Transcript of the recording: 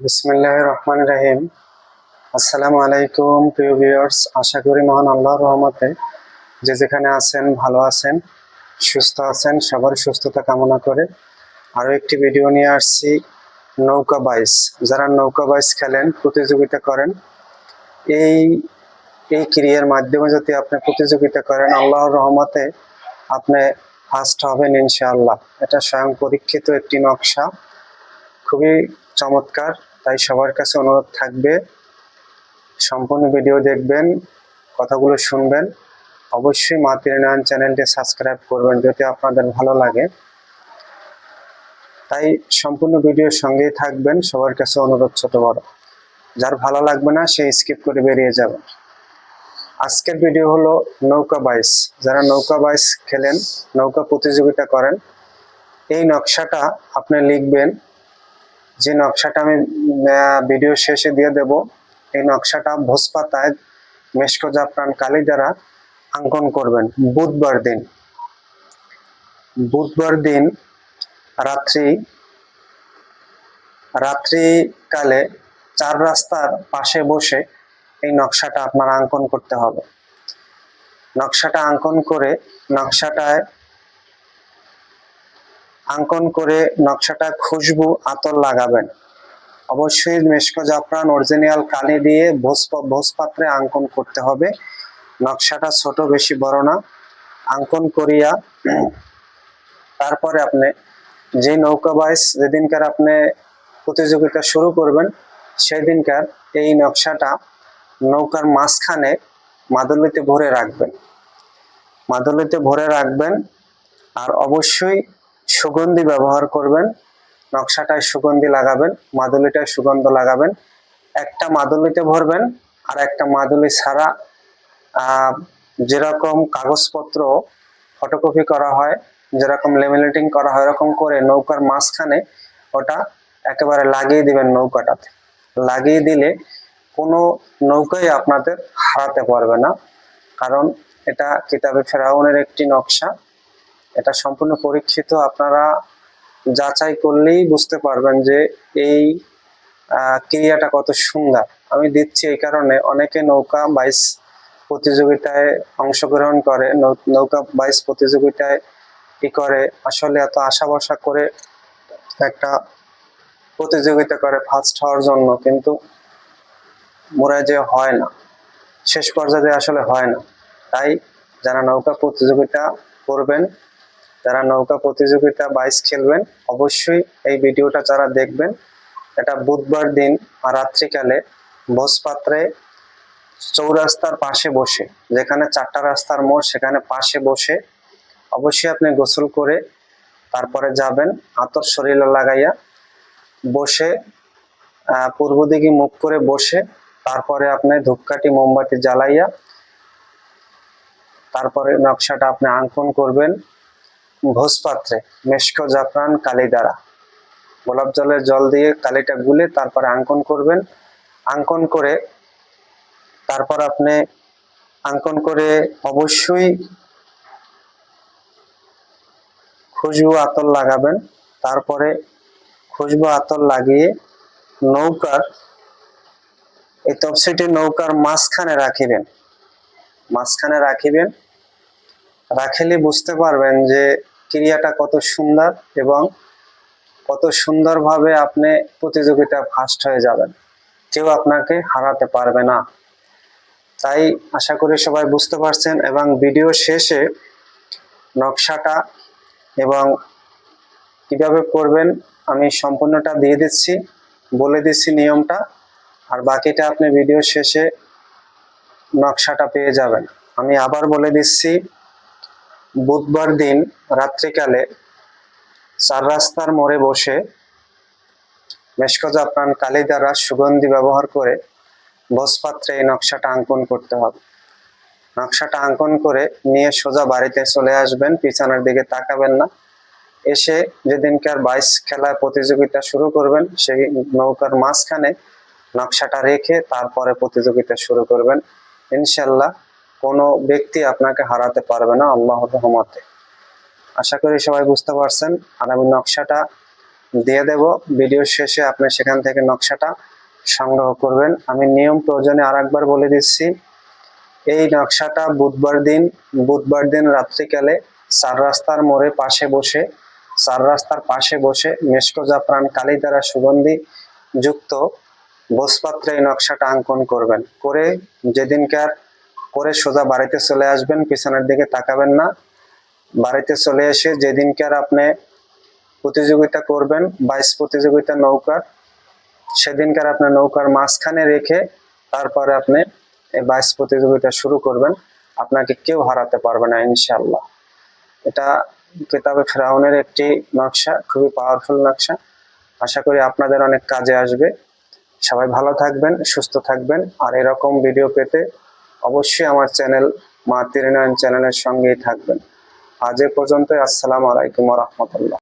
বিসমিল্লাহ রহমান রাহিম। আসসালামু আলাইকুম প্রিয় ভিউয়ার্স, আশা করি মহান আল্লাহর রহমতে যে যেখানে আছেন, ভালো আছেন, সুস্থ আছেন, সবার সুস্থতা কামনা করে। আরও একটি ভিডিও নিয়ে আসছি, নৌকা বাইস। যারা নৌকা বাইস খেলেন, প্রতিযোগিতা করেন, এই এই ক্রিয়ার মাধ্যমে যদি আপনি প্রতিযোগিতা করেন, আল্লাহর রহমতে আপনি ফার্স্ট হবেন ইনশাআল্লাহ। এটা স্বয়ং পরীক্ষিত একটি নকশা। খুবই চমৎকার। তাই সবার কাছে অনুরোধ থাকবে, সম্পূর্ণ ভিডিও দেখবেন, কথাগুলো শুনবেন। অবশ্যই মাতির নয়ন চ্যানেলটি সাবস্ক্রাইব করবেন যদি আপনাদের ভালো লাগে। তাই সম্পূর্ণ ভিডিওর সঙ্গেই থাকবেন, সবার কাছে অনুরোধ ছোট বড়। যার ভালো লাগবে না, সে স্কিপ করে বেরিয়ে যাবে। আজকের ভিডিও হলো নৌকা বাইস। যারা নৌকা বাইস খেলেন, নৌকা প্রতিযোগিতা করেন, এই নকশাটা আপনি লিখবেন যে নকশাটা আমি ভিডিও শেষে দিয়ে দেব, এই নকশাটা ভোজপাতায় মেশকো জাফরান কালি দ্বারা অঙ্কন করবেন বুধবার দিন। বুধবার দিন রাত্রি, রাত্রিকালে চার রাস্তার পাশে বসে এই নকশাটা আপনার অঙ্কন করতে হবে। নকশাটা অঙ্কন করে, নকশাটায় অঙ্কন করে নকশাটা খুশবু আতর লাগাবেন। অবশ্যই মেশক জাফরান অরিজিনাল কালি দিয়ে ভোজ ভোজ পাত্রে অঙ্কন করতে হবে। নকশাটা ছোট, বেশি বড় না। আঙ্কন করিয়া তারপরে আপনি যে নৌকা বাইস যেদিনকার আপনি প্রতিযোগিতা শুরু করবেন সেই দিনকার এই নকশাটা নৌকার মাঝখানে মাদুলিতে ভরে রাখবেন। মাদুলিতে ভরে রাখবেন আর অবশ্যই সুগন্ধি ব্যবহার করবেন, নকশাটায় সুগন্ধি লাগাবেন, মাদুলিটায় সুগন্ধ লাগাবেন, একটা মাদুলিতে ভরবেন আর একটা মাদুলি ছাড়া যেরকম কাগজপত্র ফটোকপি করা হয়, যেরকম লেমিনেটিং করা হয়, এরকম করে নৌকার মাঝখানে ওটা একেবারে লাগিয়ে দিবেন নৌকাটাতে। লাগিয়ে দিলে কোনো নৌকাই আপনাদের হারাতে পারবে না, কারণ এটা কিতাবে ফেরাউনের একটি নকশা। এটা সম্পূর্ণ পরীক্ষিত। আপনারা যাচাই করলেই বুঝতে পারবেন যে এই ক্রিয়াটা কত সুন্দর। আমি দিচ্ছি এই কারণে অনেকে নৌকা বাইস প্রতিযোগিতায় অংশগ্রহণ করে নৌকা বাইস প্রতিযোগিতায় কি করে, আসলে এত আশা ভরসা করে একটা প্রতিযোগিতা করে ফার্স্ট হওয়ার জন্য, কিন্তু মোরা যে হয় না, শেষ পর্যায়ে আসলে হয় না। তাই যারা নৌকা প্রতিযোগিতা করবেন যারা নৌকা প্রতিযোগিতা বাইস খেলবেন, অবশ্যই এই ভিডিওটা যারা দেখবেন, এটা বুধবার দিন আর রাত্রিকালে ভোজপাত্রে চৌরাস্তার পাশে বসে, যেখানে চারটা রাস্তার মোড় সেখানে পাশে বসে অবশ্যই আপনি গোসল করে তারপরে যাবেন, আতর শরীরে লাগাইয়া বসে পূর্ব দিকে মুখ করে বসে, তারপরে আপনি ধূপকাঠি, মোমবাতি জ্বালাইয়া তারপরে নকশাটা আপনি অঙ্কন করবেন ভোজপাত্রে মেশকো জাফরান কালি দ্বারা। গোলাপ জলের জল দিয়ে কালিটা গুলে তারপরে আঙ্কন করবেন। আঙ্কন করে তারপর আপনি আঙ্কন করে অবশ্যই খুশবু আতর লাগাবেন। তারপরে খুশবু আতর লাগিয়ে নৌকার, এই তফসিটি নৌকার মাঝখানে রাখিবেন। মাঝখানে রাখিবেন। রাখিলে বুঝতে পারবেন যে ক্রিয়াটা কত সুন্দর এবং কত সুন্দরভাবে আপনি প্রতিযোগিতা ফার্স্ট হয়ে যাবেন। কেউ আপনাকে হারাতে পারবে না। তাই আশা করি সবাই বুঝতে পারছেন এবং ভিডিও শেষে নকশাটা এবং কীভাবে করবেন আমি সম্পূর্ণটা দিয়ে দিচ্ছি, বলে দিচ্ছি নিয়মটা, আর বাকিটা আপনি ভিডিও শেষে নকশাটা পেয়ে যাবেন। আমি আবার বলে দিচ্ছি বুধবার দিন রাত্রিকালে চার রাস্তার মোড়ে বসে মেশকো জাফরান কালি দ্বারা সুগন্ধি ব্যবহার করে ভোজপাত্রে এই নকশাটা অঙ্কন করতে হবে। নকশাটা অঙ্কন করে নিয়ে সোজা বাড়িতে চলে আসবেন, পিছনের দিকে তাকাবেন না। এসে যেদিনকার বাইশ খেলায় প্রতিযোগিতা শুরু করবেন, সেই নৌকার মাঝখানে নকশাটা রেখে তারপরে প্রতিযোগিতা শুরু করবেন। ইনশাল্লাহ কোনো ব্যক্তি আপনাকে হারাতে পারবে না আল্লাহর রহমতে। আশা করি সবাই বুঝতে পারছেন। আর আমি নকশাটা দিয়ে দেব। ভিডিও শেষে আপনি সেখান থেকে নকশাটা সংগ্রহ করবেন। আমি নিয়ম প্রয়োজনে আরেকবার বলে দিচ্ছি, এই নকশাটা বুধবার দিন বুধবার দিন রাত্রিকালে চার রাস্তার মোড়ে পাশে বসে, চার রাস্তার পাশে বসে মেসকো জাফরান কালি দ্বারা সুগন্ধি যুক্ত বসপাত্রে এই নকশাটা অঙ্কন করবেন। করে যেদিনকার করে সোজা বাড়িতে চলে আসবেন, পিছনের দিকে তাকাবেন না। বাড়িতে চলে এসে যেদিনকার আপনি প্রতিযোগিতা করবেন, বাইশ প্রতিযোগিতা নৌকার সেদিনকার আপনার নৌকার মাঝখানে রেখে তারপরে আপনি এই বাইশ প্রতিযোগিতা শুরু করবেন। আপনাকে কেউ হারাতে পারবে না ইনশাল্লাহ এটা কিতাবে ফেরাউনের একটি নকশা, খুবই পাওয়ারফুল নকশা। আশা করি আপনাদের অনেক কাজে আসবে। সবাই ভালো থাকবেন, সুস্থ থাকবেন। আর এরকম ভিডিও পেতে অবশ্যই আমার চ্যানেল মা তিরিনায়ন চ্যানেলের সঙ্গেই থাকবেন। আজ এ পর্যন্তই আসসালামু আলাইকুম রহমতুল্লাহ।